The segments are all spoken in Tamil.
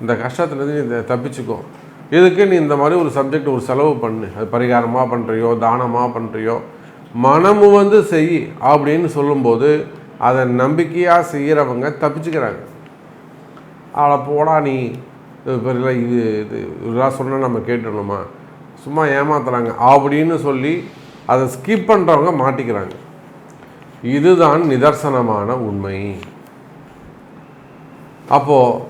இந்த கஷ்டத்துலேருந்து நீ இதை தப்பிச்சுக்கோ. இதுக்கு நீ இந்த மாதிரி ஒரு சப்ஜெக்ட் ஒரு செலவு பண்ணு? அது பரிகாரமாக பண்ணுறியோ தானமாக பண்ணுறியோ மனமு வந்து செய் அப்படின்னு சொல்லும்போது அதை நம்பிக்கையாக செய்கிறவங்க தப்பிச்சுக்கிறாங்க. அவளை போடா நீ. இது பெரிய இது இது இதெல்லாம் சொன்னால் நம்ம கேட்டுடணுமா? சும்மா ஏமாத்துறாங்க. அப்படின்னு சொல்லி அதை ஸ்கிப் பண்ணுறவங்க மாட்டிக்கிறாங்க. இதுதான் நிதர்சனமான உண்மை. அப்போது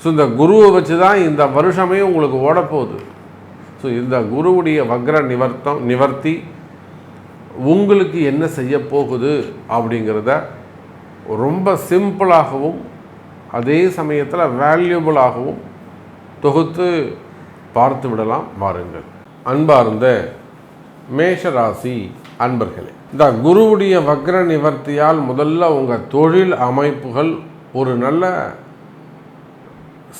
ஸோ இந்த குருவை வச்சு தான் இந்த வருஷமே உங்களுக்கு ஓடப்போகுது. ஸோ இந்த குருவுடைய வக்ர நிவர்த்தம் நிவர்த்தி உங்களுக்கு என்ன செய்ய போகுது அப்படிங்கிறத ரொம்ப சிம்பிளாகவும் அதே சமயத்தில் வேல்யூபிளாகவும் தொகுத்து பார்த்து விடலாம் வாருங்கள். அன்பார்ந்த மேஷராசி அன்பர்களே இந்த குருவுடைய வக்ர நிவர்த்தியால் முதல்ல உங்கள் தொழில் அமைப்புகள் ஒரு நல்ல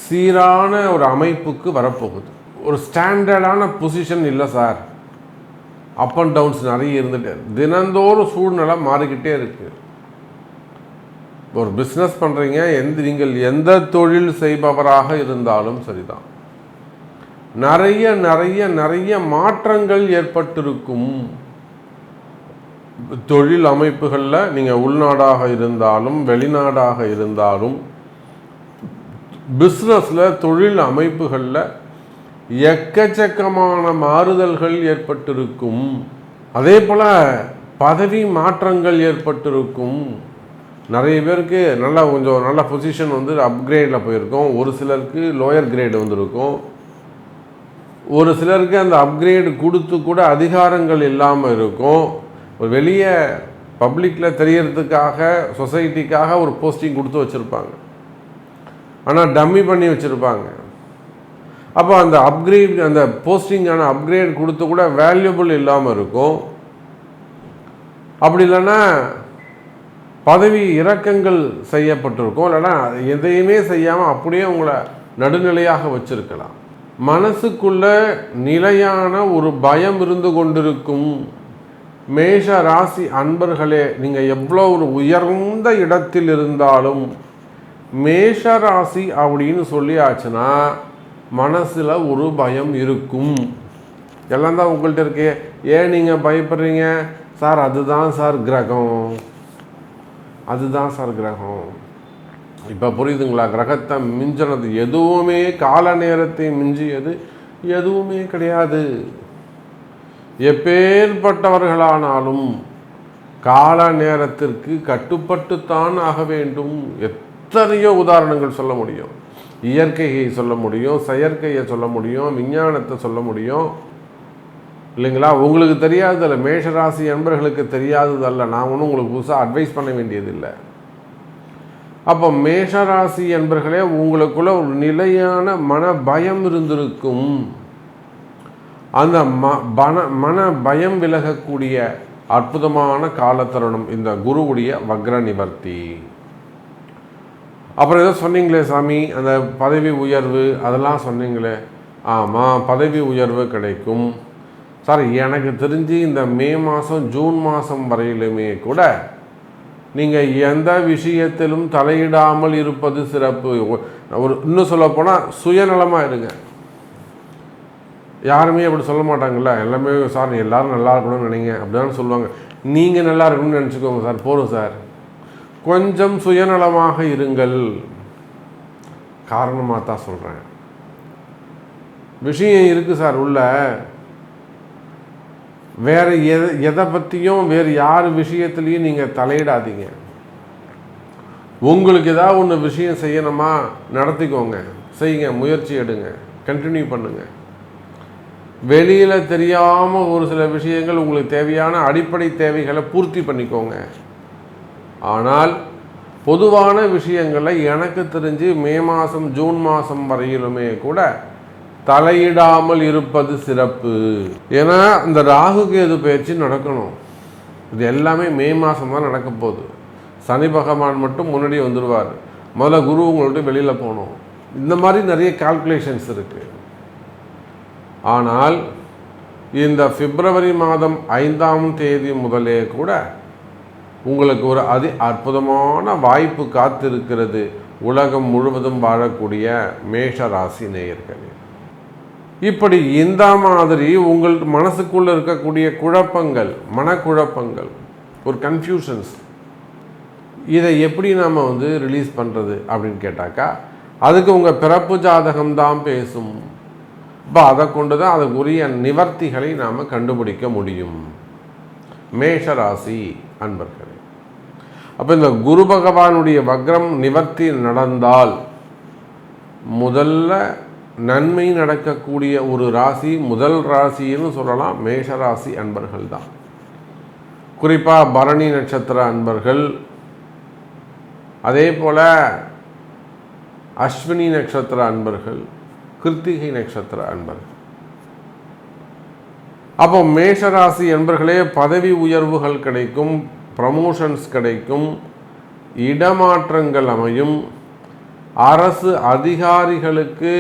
சீரான ஒரு அமைப்புக்கு வரப்போகுது. ஒரு ஸ்டாண்டர்டான பொசிஷன் இல்லை சார் அப் அண்ட் டவுன்ஸ் நிறைய இருந்துட்டு தினந்தோறும் சூழ்நிலை மாறிக்கிட்டே இருக்குது ஒரு பிஸ்னஸ் பண்ணுறீங்க எந்த நீங்கள் எந்த தொழில் செய்பவராக இருந்தாலும் சரிதான். நிறைய நிறைய நிறைய மாற்றங்கள் ஏற்பட்டிருக்கும். தொழில் அமைப்புகளில் நீங்கள் உள்நாடாக இருந்தாலும் வெளிநாடாக இருந்தாலும் பிஸ்னஸில் தொழில் அமைப்புகளில் எக்கச்சக்கமான மாறுதல்கள் ஏற்பட்டிருக்கும். அதே போல் பதவி மாற்றங்கள் ஏற்பட்டிருக்கும். நிறைய பேருக்கு நல்லா கொஞ்சம் நல்ல பொசிஷன் வந்து அப்கிரேடில் போயிருக்கும். ஒரு சிலருக்கு லோயர் கிரேடு வந்திருக்கும். ஒரு சிலருக்கு அந்த அப்கிரேடு கொடுத்து கூட அதிகாரங்கள் இல்லாமல் இருக்கும். ஒரு வெளியே பப்ளிக்கில் தெரியறதுக்காக சொசைட்டிக்காக ஒரு போஸ்டிங் கொடுத்து வச்சுருப்பாங்க. ஆனால் டம்மி பண்ணி வச்சுருப்பாங்க. அப்போ அந்த அப்கிரேட் அந்த போஸ்டிங்கான அப்கிரேட் கொடுத்து கூட வேல்யூபிள் இல்லாமல் இருக்கும். அப்படி இல்லைன்னா பதவி இறக்கங்கள் செய்யப்பட்டிருக்கும். இல்லைன்னா எதையுமே செய்யாமல் அப்படியே உங்களை நடுநிலையாக வச்சுருக்கலாம். மனசுக்குள்ள நிலையான ஒரு பயம் இருந்து கொண்டிருக்கும். மேஷ ராசி அன்பர்களே நீங்கள் எவ்வளோ ஒரு உயர்ந்த இடத்தில் இருந்தாலும் மேஷ ராசி அப்படின்னு சொல்லியாச்சுன்னா மனசில் ஒரு பயம் இருக்கும். எல்லாம் தான் உங்கள்கிட்ட இருக்கே. ஏன் நீங்கள் பயப்படுறீங்க? சார் அதுதான் சார் கிரகம். அதுதான் சார் கிரகம். இப்போ புரியுதுங்களா? கிரகத்தை மிஞ்சினது எதுவுமே கால நேரத்தை மிஞ்சியது எதுவுமே கிடையாது. எப்பேற்பட்டவர்களானாலும் கால நேரத்திற்கு கட்டுப்பட்டுத்தான் ஆக வேண்டும். எத் எத்தனையோ உதாரணங்கள் சொல்ல முடியும். இயற்கையை சொல்ல முடியும் செயற்கையை சொல்ல முடியும் விஞ்ஞானத்தை சொல்ல முடியும். இல்லைங்களா? உங்களுக்கு தெரியாததில்ல. மேஷராசி என்பர்களுக்கு தெரியாததல்ல. நான் ஒன்றும் உங்களுக்கு புதுசாக அட்வைஸ் பண்ண வேண்டியதில்லை. அப்போ மேஷராசி என்பர்களே உங்களுக்குள்ள ஒரு நிலையான மன பயம் இருந்திருக்கும். அந்த ம பண மன பயம் விலகக்கூடிய அற்புதமான காலத்தருணம் இந்த குருவுடைய வக்ர நிவர்த்தி. அப்புறம் ஏதோ சொன்னீங்களே சாமி அந்த பதவி உயர்வு அதெல்லாம் சொன்னீங்களே. ஆமாம் பதவி உயர்வு கிடைக்கும். சார் எனக்கு தெரிஞ்சு இந்த மே மாதம் ஜூன் மாதம் வரையிலுமே கூட நீங்கள் எந்த விஷயத்திலும் தலையிடாமல் இருப்பது சிறப்பு. ஒரு இன்னும் சொல்லப்போனால் சுயநலமாக இருங்க. யாருமே அப்படி சொல்ல மாட்டாங்கல்ல. எல்லாமே சார் எல்லோரும் எல்லாரும் நல்லா இருக்கணும்னு நினைங்க. அப்படிதான் சொல்லுவாங்க. நீங்கள் நல்லா இருக்கணும்னு நினச்சிக்கோங்க சார். போதும் சார். கொஞ்சம் சுயநலமாக இருங்கள். காரணமாக தான் சொல்கிறேன் விஷயம் இருக்குது சார் உள்ள. வேற எதை எதை பற்றியும் வேறு யார் விஷயத்துலையும் நீங்கள் தலையிடாதீங்க. உங்களுக்கு ஏதாவது ஒன்று விஷயம் செய்யணுமா நடத்திக்கோங்க. செய்யுங்க முயற்சி எடுங்க. கண்டினியூ பண்ணுங்க. வெளியில் தெரியாமல் ஒரு சில விஷயங்கள் உங்களுக்கு தேவையான அடிப்படை தேவைகளை பூர்த்தி பண்ணிக்கோங்க. ஆனால் பொதுவான விஷயங்களை எனக்கு தெரிஞ்சு மே மாதம் ஜூன் மாதம் வரையிலுமே கூட தலையிடாமல் இருப்பது சிறப்பு. ஏன்னா இந்த ராகு கேது பயிற்சி நடக்கணும். இது எல்லாமே மே மாதம் தான் நடக்க போகுது. சனி பகவான் மட்டும் முன்னாடி வந்துடுவார் முதல்ல குரு உங்கள்ட்ட வெளியில் போகணும். இந்த மாதிரி நிறைய கால்குலேஷன்ஸ் இருக்குது ஆனால் இந்த பிப்ரவரி மாதம் ஐந்தாம் தேதி முதலே கூட உங்களுக்கு ஒரு அதி அற்புதமான வாய்ப்பு காத்திருக்கிறது. உலகம் முழுவதும் வாழக்கூடிய மேஷ ராசி நேயர்களே. இப்படி இந்த மாதிரி உங்கள் மனசுக்குள்ளே இருக்கக்கூடிய குழப்பங்கள் மனக்குழப்பங்கள் ஒரு கன்ஃபியூஷன்ஸ் இதை எப்படி நாம் வந்து ரிலீஸ் பண்ணுறது அப்படின்னு கேட்டாக்கா அதுக்கு உங்கள் பிறப்பு ஜாதகம் தான் பேசும். இப்போ அதை கொண்டு தான் அதுக்குரிய நிவர்த்திகளை நாம் கண்டுபிடிக்க முடியும். மேஷராசி அன்பர்களே. அப்போ இந்த குரு பகவானுடைய வக்ரம் நிவர்த்தி நடந்தால் முதல்ல நன்மை நடக்கக்கூடிய ஒரு ராசி முதல் ராசின்னு சொல்லலாம். மேஷராசி அன்பர்கள் தான். குறிப்பாக பரணி நட்சத்திர அன்பர்கள். அதே போல் அஸ்வினி நட்சத்திர அன்பர்கள் கிருத்திகை நட்சத்திர அன்பர்கள். அப்போ மேஷராசி என்பர்களே பதவி உயர்வுகள் கிடைக்கும். ப்ரமோஷன்ஸ் கிடைக்கும் இடமாற்றங்கள் அமையும். அரசு அதிகாரிகளுக்கு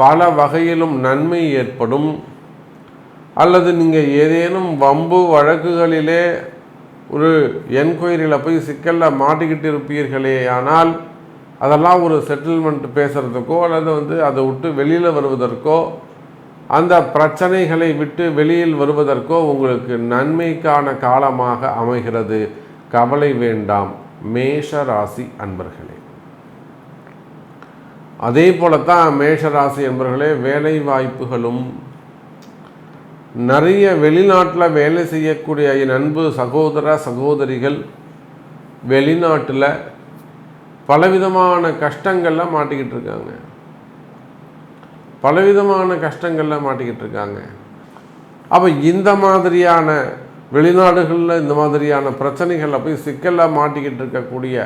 பல வகையிலும் நன்மை ஏற்படும். அல்லது நீங்கள் ஏதேனும் வம்பு வழக்குகளிலே ஒரு என்கொயரியில் போய் சிக்கலில் மாட்டிக்கிட்டு இருப்பீர்களே ஆனால் அதெல்லாம் ஒரு செட்டில்மெண்ட் பேசுகிறதுக்கோ அல்லது வந்து அதை விட்டு வெளியில் வருவதற்கோ அந்த பிரச்சனைகளை விட்டு வெளியில் வருவதற்கோ உங்களுக்கு நன்மைக்கான காலமாக அமைகிறது. கவலை வேண்டாம். மேஷ ராசி அன்பர்களே. அதே போலத்தான் மேஷராசி என்பர்களே வேலை வாய்ப்புகளும் நிறைய வெளிநாட்டில் வேலை செய்யக்கூடிய என் அன்பு சகோதர சகோதரிகள் வெளிநாட்டில் பலவிதமான கஷ்டங்கள்லாம் மாட்டிக்கிட்டு இருக்காங்க. பலவிதமான கஷ்டங்களில் மாட்டிக்கிட்டு இருக்காங்க. அப்போ இந்த மாதிரியான வெளிநாடுகளில் இந்த மாதிரியான பிரச்சனைகளில் போய் சிக்கலில் மாட்டிக்கிட்டு இருக்கக்கூடிய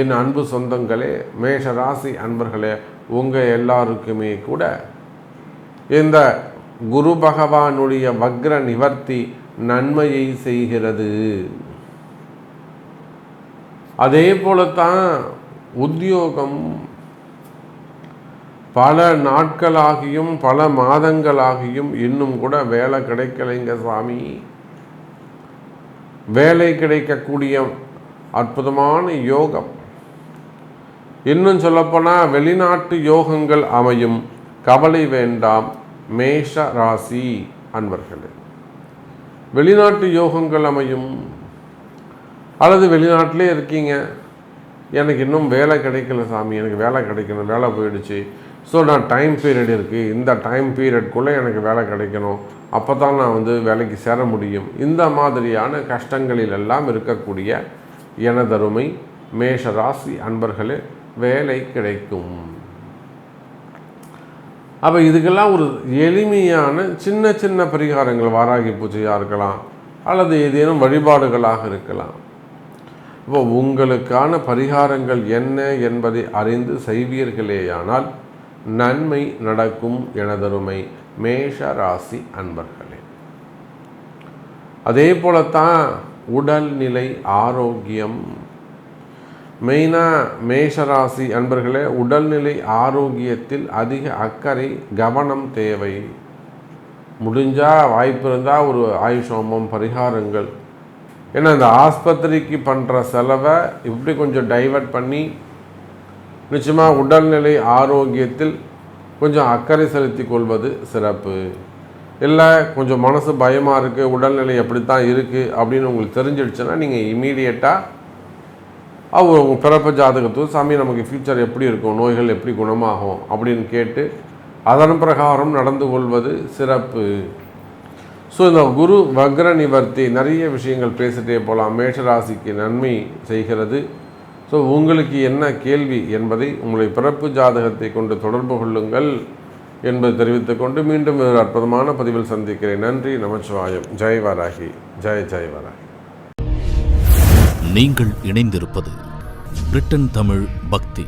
என் அன்பு சொந்தங்களே மேஷ ராசி அன்பர்களே உங்கள் எல்லாருக்குமே கூட இந்த குரு பகவானுடைய வக்ர நிவர்த்தி நன்மையை செய்கிறது. அதே போலத்தான் உத்தியோகம் பல நாட்களாகியும் பல மாதங்களாகியும் இன்னும் கூட வேலை கிடைக்கலைங்க சாமி. வேலை கிடைக்கக்கூடிய அற்புதமான யோகம். இன்னும் சொல்லப்போனால் வெளிநாட்டு யோகங்கள் அமையும். கவலை வேண்டாம் மேஷ ராசி அன்பர்களே. வெளிநாட்டு யோகங்கள் அமையும். அல்லது வெளிநாட்டிலே இருக்கீங்க. எனக்கு இன்னும் வேலை கிடைக்கல சாமி. எனக்கு வேலை கிடைக்கணும் வேலை போயிடுச்சு. ஸோ நான் டைம் பீரியட் இருக்குது இந்த டைம் பீரியட்குள்ளே எனக்கு வேலை கிடைக்கணும். அப்போ தான் நான் வந்து வேலைக்கு சேர முடியும். இந்த மாதிரியான கஷ்டங்களில் எல்லாம் இருக்கக்கூடிய எனதருமை மேஷ ராசி அன்பர்களே வேலை கிடைக்கும். அப்போ இதுக்கெல்லாம் ஒரு எளிமையான சின்ன சின்ன பரிகாரங்கள் வாராகி பூஜையாக இருக்கலாம் அல்லது ஏதேனும் வழிபாடுகளாக இருக்கலாம். இப்போ உங்களுக்கான பரிகாரங்கள் என்ன என்பதை அறிந்து செய்வீர்களேயானால் நன்மை நடக்கும் எனதருமை மேஷ ராசி அன்பர்களே. அதே போலத்தான் உடல்நிலை ஆரோக்கியம். மெயினாக மேஷராசி அன்பர்களே உடல்நிலை ஆரோக்கியத்தில் அதிக அக்கறை கவனம் தேவை. முடிஞ்சால் வாய்ப்பு இருந்தால் ஒரு ஆயுஷோமம் பரிகாரங்கள். ஏன்னா இந்த ஆஸ்பத்திரிக்கு பண்ணுற செலவை இப்படி கொஞ்சம் டைவர்ட் பண்ணி நிச்சயமாக உடல்நிலை ஆரோக்கியத்தில் கொஞ்சம் அக்கறை செலுத்தி கொள்வது சிறப்பு. இல்லை கொஞ்சம் மனசு பயமாக இருக்குது உடல்நிலை எப்படி தான் இருக்குது அப்படின்னு உங்களுக்கு தெரிஞ்சிடுச்சுன்னா நீங்கள் இமீடியட்டாக அவர் உங்கள் பிறப்பு ஜாதகத்துக்கு சாமி நமக்கு ஃப்யூச்சர் எப்படி இருக்கும்? நோய்கள் எப்படி குணமாகும்? அப்படின்னு கேட்டு அதன் பிரகாரம் நடந்து கொள்வது சிறப்பு. ஸோ இந்த குரு வக்ர நிவர்த்தி நிறைய விஷயங்கள் பேசிட்டே போகலாம். மேஷராசிக்கு நன்மை செய்கிறது. ஸோ உங்களுக்கு என்ன கேள்வி என்பதை உங்களை பிறப்பு ஜாதகத்தை கொண்டு தொடர்பு கொள்ளுங்கள் என்பதை தெரிவித்துக் கொண்டு மீண்டும் ஒரு அற்புதமான பதிவில் சந்திக்கிறேன். நன்றி நமச்சிவாயம். ஜெய் வராகி. ஜெய் ஜெய் வராகி. நீங்கள் இணைந்திருப்பது பிரிட்டன் தமிழ் பக்தி.